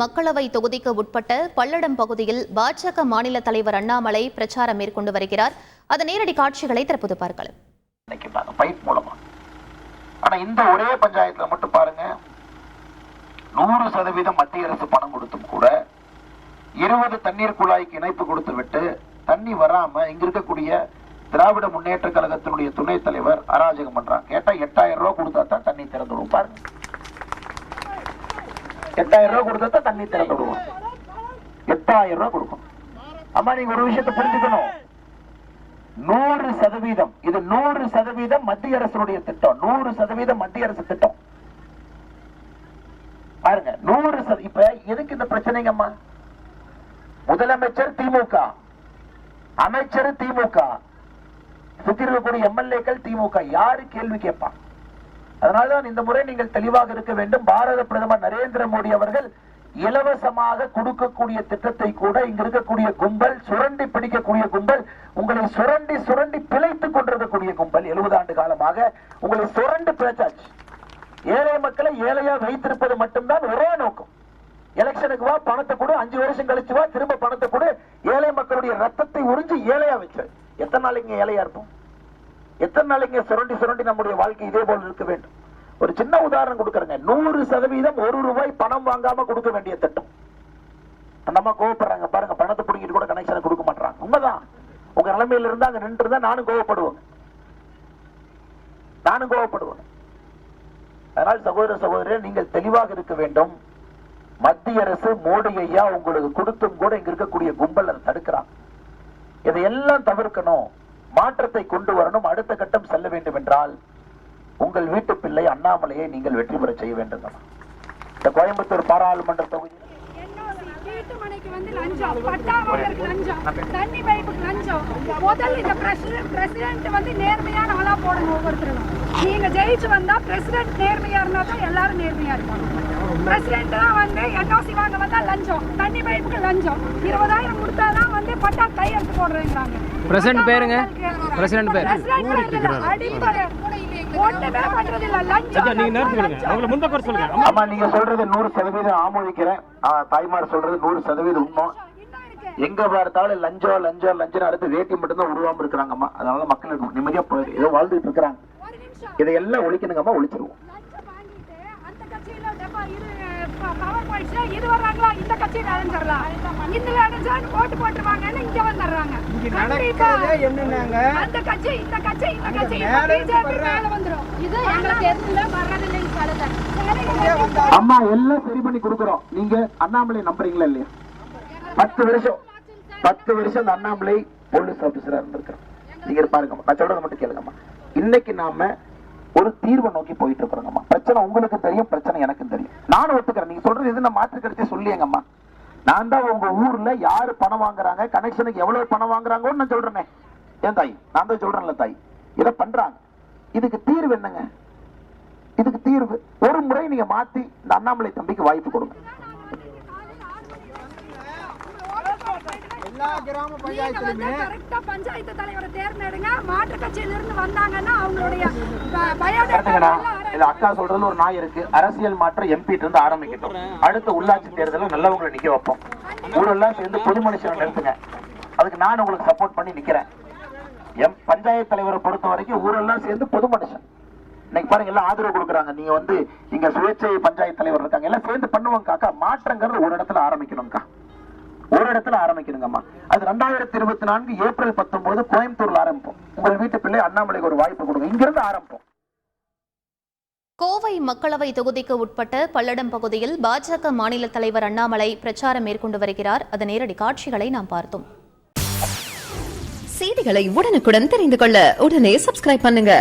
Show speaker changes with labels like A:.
A: மக்களவை தொகுதிக்கு உட்பட்ட பல்லடம் பகுதியில் பாஜக மாநில தலைவர் அண்ணாமலை பிரச்சாரம் மேற்கொண்டு வருகிறார். அதன் நேரடி காட்சிகளை தற்போது பார்க்கலாம்.
B: பைப் மூலமா. ஆனா இந்த ஒரே பஞ்சாயத்துல மட்டும் பாருங்க. நூறு சதவீதம் மத்திய அரசு பணம் கொடுத்தும் கூட இருபது தண்ணீர் குழாய்க்கு இணைப்பு கொடுத்து விட்டு தண்ணி வராம இங்க இருக்கக்கூடிய திராவிட முன்னேற்ற கழகத்தினுடைய துணைத் தலைவர் அராஜகம் பண்றாங்க. கேட்டா எட்டாயிரம் ரூபாய் கொடுத்தா தான் தண்ணி திறந்து பாருங்க எட்டாயிரம் ரூபாய் கொடுத்தா தண்ணி திறந்து விடுவோம் எட்டாயிரம் ரூபாய் கொடுக்கும். அம்மா நீங்க ஒரு விஷயத்தை புரிஞ்சுக்கணும். நூறு சதவீதம் இது நூறு சதவீதம் மத்திய அரசுடைய திட்டம். நூறு சதவீதம் மத்திய அரசு திட்டம். பாருங்க நூறு இப்ப எதுக்கு இந்த பிரச்சனைங்கம்மா? முதலமைச்சர் திமுக. அமைச்சர் திமுக. சுத்தி இருக்கக்கூடிய எம்எல்ஏக்கள் திமுக. யாரு கேள்வி கேட்பான் அதனால்தான் இந்த முறை நீங்கள் தெளிவாக இருக்க வேண்டும். பாரத பிரதமர் நரேந்திர மோடி அவர்கள் இலவசமாக கொடுக்கக்கூடிய திட்டத்தை கூட இங்க இருக்கக்கூடிய கும்பல் சுரண்டி பிடிக்கக்கூடிய கும்பல் உங்களை சுரண்டி சுரண்டி பிழைத்துக் கொண்டிருக்கக்கூடிய கும்பல் எழுபது ஆண்டு காலமாக உங்களை சுரண்டி பிழைச்சாச்சு. ஏழை மக்களை ஏழையா வைத்திருப்பது மட்டும்தான் ஒரே நோக்கம். எலெக்ஷனுக்கு வா பணத்தை கொடு அஞ்சு வருஷம் கழிச்சு வா திரும்ப பணத்தை கொடு. ஏழை மக்களுடைய ரத்தத்தை உறிஞ்சு ஏழையா வச்சு. எத்தனை நாள் இங்க ஏழையா இருப்போம்? எத்தனை நாளைக்கு சுரண்டி சுரண்டி நம்முடைய வாழ்க்கை இதே போல் இருக்க வேண்டும்? ஒரு சின்ன உதாரணம் கொடுக்குறேங்க. நூறு சதவீதம் ஒரு ரூபாய் பணம் வாங்காம கொடுக்க வேண்டிய திட்டம். அண்ணமா கோவப்படுறாங்க. பாருங்க பணத்தை பிடிங்கிட்டு கூட கனெக்ஷனை கொடுக்க மாட்டாங்க உண்மைதான். உங்க நிலைமையில இருந்தா அங்க நின்று இருந்தா நானும் கோவப்படுவேன் நானும் கோவப்படுவேன் அதனால் சகோதர சகோதரர் நீங்கள் தெளிவாக இருக்க வேண்டும். மத்திய அரசு மோடி ஐயா உங்களுக்கு கொடுத்தும் கூட இங்க இருக்கக்கூடிய கும்பல் அதை தடுக்கிறான். இதையெல்லாம் தவிர்க்கணும். மாற்றத்தை கொண்டு வரணும் அடுத்த கட்டம் செல்ல வேண்டும் என்றால் உங்கள் வீட்டு பிள்ளை அண்ணாமலையை நீங்கள் வெற்றி பெற செய்ய வேண்டும் இந்த கோயம்புத்தூர் பாராளுமன்ற
C: தொகுதியில் வீட்டு மனைக்கு வந்து லஞ்சம். பட்டா வாங்கறதுக்கு லஞ்சம். தண்ணி பைப்புக்கு லஞ்சம். முதல்ல இந்த பிரசிடென்ட் வந்து நேர்மையான ஆளா போடணும் ஒவ்வொருத்தரும். நீங்க ஜெயிச்சு வந்தா பிரசிடென்ட் நேர்மையா இருந்தா தான் எல்லாரும் நேர்மையா இருப்பாங்க. பிரசிடென்ட் தான் வந்து என்ஓசி வாங்க வந்தா லஞ்சம். தண்ணி பைப்புக்கு லஞ்சம். இருபதாயிரம் கொடுத்தாதான் வந்து பட்டா கையெழுத்து போடுறேங்கிறாங்க.
D: President பேருங்க? President பேர்.
C: அடிப்படை ஒண்ணுமே பண்றது இல்ல லஞ்சம்
E: நீங்க நேரத்துக்கு
C: லஞ்சம்.
E: அவங்கள முந்த பேர் சொல்லுங்க. அம்மா,
B: ஆமா நீங்க சொல்றது நூறு சதவீதம் ஆமோதிக்கிறேன். தாய்மார் சொல்றது நூறு சதவீதம் உண்மை. எங்க பார்த்தாலும் லஞ்சம் லஞ்சம் லஞ்சம் அடுத்து வேட்டி மட்டும்தான் உருவாம இருக்கிறாங்கம்மா. அதனால மக்கள் நிம்மதியா ஏதோ வாழ்ந்துட்டு இருக்கிறாங்க. இதையெல்லாம் ஒழிக்கணுங்கம்மா ஒழிச்சிருவோம்
C: லஞ்சம் வாங்கிட்டு அந்த கட்சியில டப்பா இது பவர் பாயிண்ட்ஸ்ல இது வர்றாங்களா? இந்த கட்சியில அடைஞ்சிடலாம் இதுல அடைஞ்சான்னு ஓட்டு போட்டுருவாங்கன்னு இங்க வந்துடுறாங்க. அந்த கட்சி இந்த கட்சி இந்த கட்சி. பிஜேபி மேல வந்துரும். இது எங்களுக்கு எதுல வர்றதில்லைன்னு சொல்லுங்க.
B: அம்மா எல்லாம் சரி பண்ணி கொடுக்குறோம். நீங்க அண்ணாமலை நம்புறீங்களா இல்லையா? பத்து வருஷம் பத்து வருஷம் அந்த அண்ணாமலை போலீஸ் ஆபீசரா இருந்திருக்கிறோம் நீங்க பாருங்கம்மா. நான் சொல்றதை மட்டும் கேளுங்கம்மா. இன்னைக்கு நாம ஒரு தீர்வை நோக்கி போயிட்டு இருக்கிறோங்கம்மா பிரச்சனை உங்களுக்கு தெரியும் பிரச்சனை எனக்கும் தெரியும். நானும் ஒத்துக்கிறேன். நீங்க சொல்றது எது? நான் மாற்று கருத்தே சொல்லியங்கம்மா நான் தான் உங்க ஊர்ல யாரு பணம் வாங்குறாங்க கனெக்ஷனுக்கு எவ்வளவு பணம் வாங்குறாங்கன்னு நான் சொல்றேனே. ஏன் தாய்? நான் தான் சொல்றேன்ல தாய். இதை பண்றாங்க. இதுக்கு தீர்வு என்னங்க? இதுக்கு தீர்வு. ஒரு முறை நீங்க மாத்தி இந்த அண்ணாமலை தம்பிக்கு வாய்ப்பு கொடுங்க.
D: எல்லா கிராம பஞ்சாயத்துலயுமே
C: கரெக்டா பஞ்சாயத்து தலைவரை தேர்ந்தெடுங்க. மாற்று கட்சியில இருந்து வந்தாங்கன்னா அவங்களுடைய
B: இது அக்கா சொல்றதுல ஒரு நாய் இருக்கு. அரசியல் மாற்றம் எம்பி இருந்து ஆரம்பிக்கட்டும். அடுத்த உள்ளாட்சி தேர்தலில் நல்லவங்களை நிக்க வைப்போம். ஊரெல்லாம் சேர்ந்து பொது மனுஷனை நிறுத்துங்க. அதுக்கு நான் உங்களுக்கு சப்போர்ட் பண்ணி நிக்கிறேன். எம் பஞ்சாயத்து தலைவரை பொறுத்த வரைக்கும் ஊரெல்லாம் சேர்ந்து பொது மனுஷன். இன்னைக்கு பாருங்க எல்லாம் ஆதரவு கொடுக்குறாங்க. நீங்க வந்து இங்க சுயேட்சை பஞ்சாயத்து தலைவர் இருக்காங்க. எல்லாம் சேர்ந்து பண்ணுவாங்க அக்கா மாற்றங்கிறது ஒரு இடத்துல ஆரம்பிக்கணும்க்கா. ஒரு இடத்துல ஆரம்பிக்கணுங்கம்மா. அது ரெண்டாயிரத்தி இருபத்தி நான்கு ஏப்ரல் பத்தொன்பது கோயம்புத்தூர்ல ஆரம்பிப்போம். உங்கள் வீட்டு பிள்ளை அண்ணாமலைக்கு ஒரு வாய்ப்பு கொடுங்க. இங்கிருந்து ஆரம்பிப்போம்.
A: கோவை மக்களவை தொகுதிக்கு உட்பட்ட பல்லடம் பகுதியில் பாஜக மாநில தலைவர் அண்ணாமலை பிரச்சாரம் மேற்கொண்டு வருகிறார். அதன் நேரடி காட்சிகளை நாம் பார்த்தோம்.
F: செய்திகளை உடனுக்குடன் தெரிந்து கொள்ள உடனே சப்ஸ்கிரைப் பண்ணுங்க.